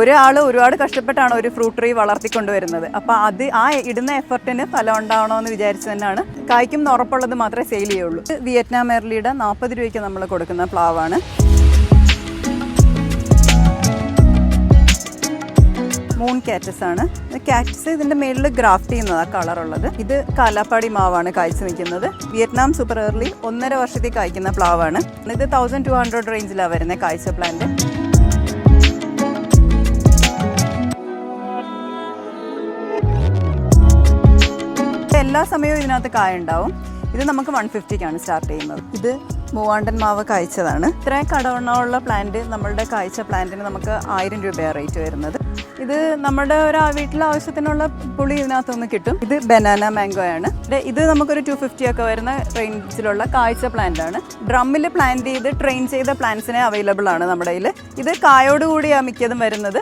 ഒരാൾ ഒരുപാട് കഷ്ടപ്പെട്ടാണ് ഒരു ഫ്രൂട്ട് ട്രീ വളർത്തിക്കൊണ്ടുവരുന്നത്. അപ്പോൾ അത് ആ ഇടുന്ന എഫർട്ടിന് ഫലം ഉണ്ടാവണോ എന്ന് വിചാരിച്ച് തന്നെയാണ്. കായ്ക്കും ഉറപ്പുള്ളത് മാത്രമേ സെയിൽ ചെയ്യുള്ളൂ. വിയറ്റ്നാം എർലിയുടെ നാൽപ്പത് രൂപയ്ക്ക് നമ്മൾ കൊടുക്കുന്ന പ്ലാവാണ് മൂൺ കാറ്റസ് ആണ്. കാറ്റസ് ഇതിന്റെ മേളിൽ ഗ്രാഫ്റ്റ് ചെയ്യുന്നതാണ് കളറുള്ളത് ഇത് കാലാപ്പാടി മാവാണ് കായ്ച്ചു നിൽക്കുന്നത്. വിയറ്റ്നാം സൂപ്പർ ഏർലി ഒന്നര വർഷത്തിൽ കായ്ക്കുന്ന പ്ലാവാണ് ഇത് തൗസൻഡ് ടു ഹൺഡ്രഡ് റേഞ്ചിലാണ് വരുന്നത് കായ്ച്ച പ്ലാന്റ് എല്ലാ സമയവും ഇതിനകത്ത് കായ ഉണ്ടാവും ഇത് നമുക്ക് വൺ ഫിഫ്റ്റിക്കാണ് സ്റ്റാർട്ട് ചെയ്യുന്നത്. ഇത് മൂവാണ്ടൻ മാവ് കായ്ച്ചതാണ്. ഇത്രയും കടവണ്ണമുള്ള പ്ലാന്റ് നമ്മളുടെ കായ്ച്ച പ്ലാന്റിന് നമുക്ക് ആയിരം രൂപയാണ് റേറ്റ് വരുന്നത്. ഇത് നമ്മുടെ ഒരു വീട്ടിലെ ആവശ്യത്തിനുള്ള പുളി ഇതിനകത്തുനിന്ന് കിട്ടും. ഇത് ബനാന മാംഗോ ആണ്. ഇത് നമുക്കൊരു ടു ഫിഫ്റ്റി ഒക്കെ വരുന്ന റേഞ്ചിലുള്ള കായ്ച്ച പ്ലാന്റ് ആണ്. ഡ്രമ്മിൽ പ്ലാന്റ് ചെയ്ത് ട്രെയിൻ ചെയ്ത പ്ലാന്റ്സിനെ അവൈലബിൾ ആണ് നമ്മുടെ കയ്യിൽ ഇത് കായോട് കൂടിയാണ് മിക്കതും വരുന്നത്.